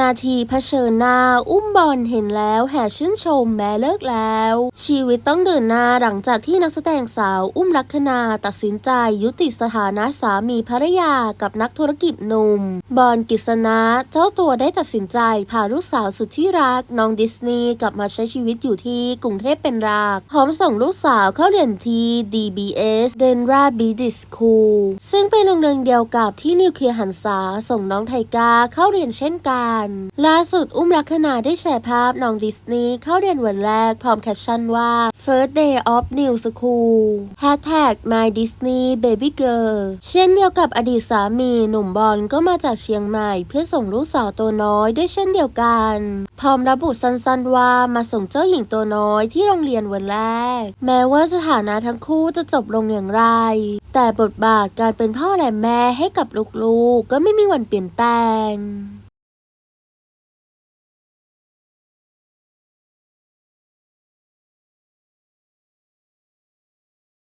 นาทีเผชิญหน้า อุ้มบอลเห็นแล้วแห่ชื่นชมแม้เลิกแล้ว ชีวิตต้องเดินหน้าหลังจากที่นักแสดงสาวอุ้มลักษณาตัดสินใจยุติสถานะสามีภรรยากับนักธุรกิจหนุ่ม บอลกิษณะเจ้าตัวได้ตัดสินใจพาลูกสาวสุดที่รัก น้องดิสนีย์กลับมาใช้ชีวิตอยู่ที่กรุงเทพเป็นรักพร้อมส่งลูกสาวเข้าเรียนที่ DBS d e n r a b i d i School ซึ่งเป็นโรงเรียนเดียวกับที่นิวเคลียร์หันษาส่งน้องไทกาเข้าเรียนเช่นกันล่าสุดอุ้มลักษณาได้แชร์ภาพน้องดิสนีย์เข้าเรียนวันแรกพร้อมแคปชั่นว่า first day of new school hashtag my Disney baby girl เช่นเดียวกับอดีตสามีหนุ่มบอลก็มาจากเชียงใหม่ เพื่อส่งลูกสาวตัวน้อยด้วยเช่นเดียวกัน พร้อมระบุสั้นๆว่ามาส่งเจ้าหญิงตัวน้อยที่โรงเรียนวันแรก แม้ว่าสถานะทั้งคู่จะจบลงอย่างไร แต่บทบาทการเป็นพ่อและแม่ให้กับลูกๆก็ไม่มีวันเปลี่ยนแปลง